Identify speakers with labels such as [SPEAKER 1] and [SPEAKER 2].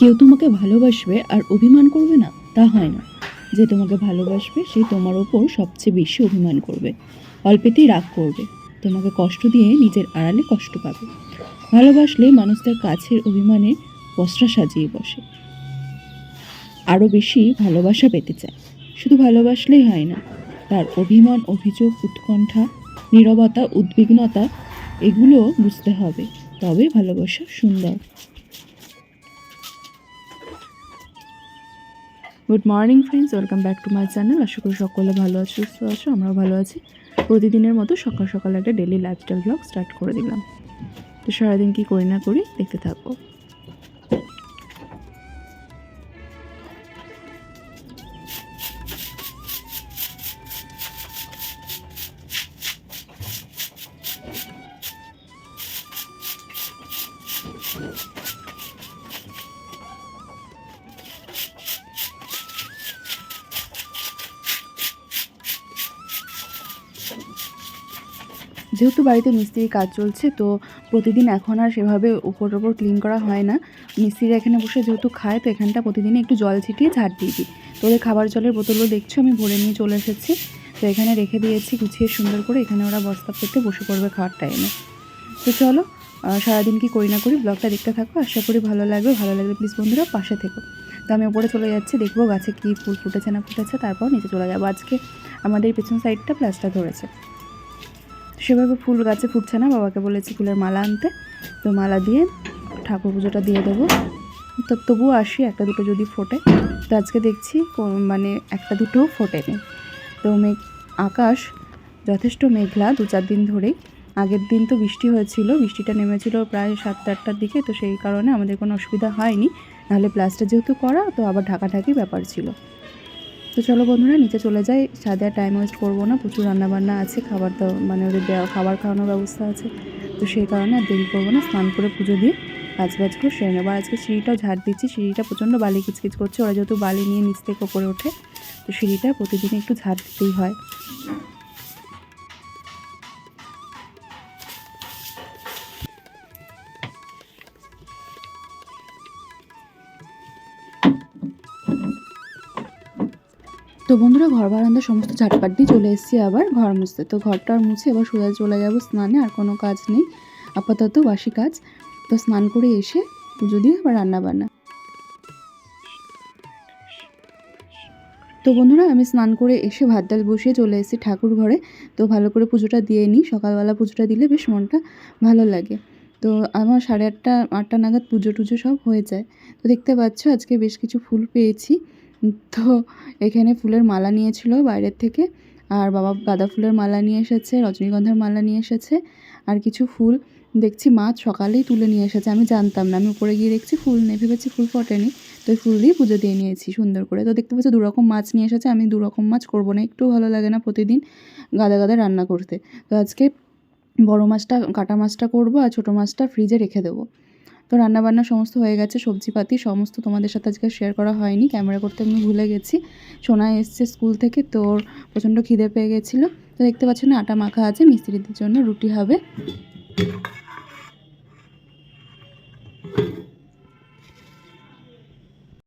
[SPEAKER 1] কেউ তোমাকে ভালোবাসবে আর অভিমান করবে না, তা হয় না। যে তোমাকে ভালোবাসবে, সে তোমার ওপর সবচেয়ে বেশি অভিমান করবে। অল্পেতেই রাগ করবে। তোমাকে কষ্ট দিয়ে নিজের আড়ালে কষ্ট পাবে। ভালোবাসলে মানুষ তার কাছের অভিমানে পসরা সাজিয়ে বসে। আরও বেশি ভালোবাসা পেতে চায়। শুধু ভালোবাসলেই হয় না, তার অভিমান, অভিযোগ, উৎকণ্ঠা, নীরবতা, উদ্বিগ্নতা, এগুলো বুঝতে হবে। তবে ভালোবাসা সুন্দর। Good morning friends welcome back to my channel আশা করি সকলে ভালো আছো, সুস্থ আছো, আমরাও ভালো আছি। প্রতিদিনের মতো সকাল সকাল একটা ডেলি লাইফস্টাইল ব্লগ স্টার্ট করে দিলাম। তো সারাদিন কী করি না করি দেখতে থাকব যেহেতু বাড়িতে মিস্ত্রির কাজ চলছে, তো প্রতিদিন এখন আর সেভাবে উপর ওপর ক্লিন করা হয় না। মিস্ত্রিরা এখানে বসে যেহেতু খায়, তো এখানটা প্রতিদিনই একটু জল ছিটিয়ে ঝাড় দিয়ে দিই। তো ওদের খাবার জলের বোতলও দেখছ, আমি ভরে নিয়ে চলে এসেছি। তো এখানে রেখে দিয়েছি গুছিয়ে সুন্দর করে, এখানে ওরা বস্তা পেতে বসে পড়বে খাওয়ার টাইমে তো চলো সারাদিন কি করি না করি ব্লগটা দেখতে থাকো, আশা করি ভালো লাগবে। ভালো লাগলে প্লিজ বন্ধুরা পাশে থেকো। তো আমি ওপরে চলে যাচ্ছি, দেখব গাছে কী ফুল ফুটেছে না ফুটেছে, তারপর নিচে চলে যাব। আজকে আমাদের পেছন সাইডটা প্লাস্টার ধরেছে। সেভাবে ফুল গাছে ফুটছে না, বাবাকে বলেছি ফুলের মালা আনতে। তো মালা দিয়ে ঠাকুর পুজোটা দিয়ে দেবো। তো তবুও আসি, একটা দুটো যদি ফোটে। তো আজকে দেখছি মানে একটা দুটোও ফোটেনি। তো মেঘ, আকাশ যথেষ্ট মেঘলা, দু চার দিন ধরেই। আগের দিন তো বৃষ্টি হয়েছিল, বৃষ্টিটা নেমেছিল প্রায় সাতটা আটটার দিকে। তো সেই কারণে আমাদের কোনো অসুবিধা হয়নি। নাহলে প্লাস্টার যেহেতু করা, তো আবার ঢাকাঢাকি ব্যাপার ছিল। তো চলো বন্ধুরা, নিচে চলে যাই। সাদে টাইম ওয়েস্ট করব না, প্রচুর রান্নাবান্না আছে, খাবার দাও মানে ওদের দেওয়া, খাবার খাওয়ানোর ব্যবস্থা আছে। তো সেই কারণে আর দেরি করব না, স্নান করে পুজো দিয়ে কাজ বাজগুলো সেরে নেব। আর আজকে সিঁড়িটাও ঝাড় দিচ্ছি, সিঁড়িটা প্রচণ্ড বালি কিচকিচ করছে। ওরা যেহেতু বালি নিয়ে নিচ থেকে ওপরে ওঠে, তো সিঁড়িটা প্রতিদিন একটু ঝাড় দিতেই হয়। তো বন্ধুরা, ঘর বারান্দা সমস্ত ঝাটপাট দিয়ে চলে এসেছি আবার ঘর মুছতে। তো ঘরটা আর মুছে এবার সোজা চলে যাব স্নানে, আর কোনো কাজ নেই। আপাতত বাসি কাজ। তো স্নান করে এসে পুজো দিয়ে আবার রান্না বান্না তো বন্ধুরা, আমি স্নান করে এসে ভাত ডাল বসিয়ে চলে এসেছি ঠাকুর ঘরে। তো ভালো করে পুজোটা দিয়ে নিই। সকালবেলা পুজোটা দিলে বেশ মনটা ভালো লাগে। তো আমার সাড়ে আটটা আটটা নাগাদ পুজো টুজো সব হয়ে যায়। তো দেখতে পাচ্ছ, আজকে বেশ কিছু ফুল পেয়েছি। তো এখানে ফুলের মালা নিয়েছিল বাইরের থেকে। আর বাবা গাঁদা ফুলের মালা নিয়ে এসেছে, রজনীগন্ধার মালা নিয়ে এসেছে, আর কিছু ফুল দেখছি মাছ সকালেই তুলে নিয়ে এসেছে। আমি জানতাম না, আমি উপরে গিয়ে দেখছি ফুল নেই, ভেবেছি ফুল ফোটেনি। তো ওই ফুল দিয়ে পুজো দিয়ে নিয়েছি সুন্দর করে। তো দেখতে পাচ্ছি দুরকম মাছ নিয়ে এসেছে, আমি দুরকম মাছ করব না, একটু ভালো লাগে না প্রতিদিন গাদা গাদা রান্না করতে। তো আজকে বড় মাছটা, কাটা মাছটা করব আর ছোটো মাছটা ফ্রিজে রেখে দেবো। তো রান্নাবান্না সমস্ত হয়ে গেছে, সবজিপাতি সমস্ত তোমাদের সাথে আজকে শেয়ার করা হয়নি ক্যামেরা করতে আমি ভুলে গেছি। সোনা এসছে স্কুল থেকে তোর প্রচণ্ড খিদে পেয়ে গেছিল। তো দেখতে পাচ্ছ না, আটা মাখা আছে, মিস্ত্রিদের জন্য রুটি হবে।